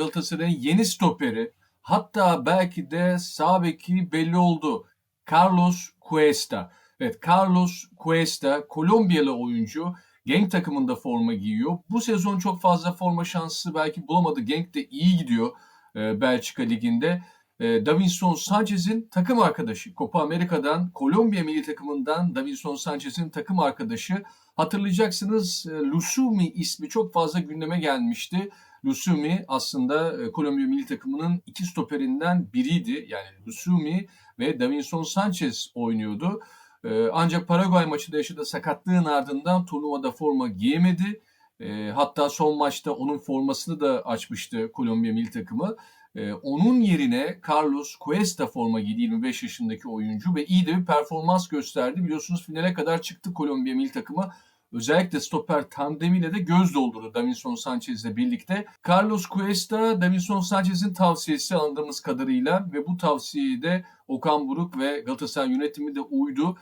Galatasaray'ın yeni stoperi hatta belki de sağ beki belli oldu. Carlos Cuesta. Evet Carlos Cuesta Kolombiyalı oyuncu. Genk takımında forma giyiyor. Bu sezon çok fazla forma şansı belki bulamadı. Genk de iyi gidiyor e, Belçika Ligi'nde. E, Davinson Sanchez'in takım arkadaşı. Copa Amerika'dan, Kolombiya milli takımından Davinson Sanchez'in takım arkadaşı. Hatırlayacaksınız e, Lusumi ismi çok fazla gündeme gelmişti. Lusumi aslında e, Kolombiya milli takımının iki stoperinden biriydi. Yani Lusumi ve Davinson Sanchez oynuyordu. E, Ancak Paraguay maçında yaşadığı sakatlığın ardından turnuvada forma giyemedi. Hatta son maçta onun formasını da açmıştı Kolombiya milli takımı. Ee, onun yerine Carlos Cuesta forma giydi 25 yaşındaki oyuncu ve iyi de bir performans gösterdi. Biliyorsunuz finale kadar çıktı Kolombiya milli takımı. Özellikle stoper tandemiyle de göz doldurdu Davinson Sanchez'le birlikte. Carlos Cuesta, Davinson Sanchez'in tavsiyesi anladığımız kadarıyla ve bu tavsiyeye de Okan Buruk ve Galatasaray yönetimi de uydu.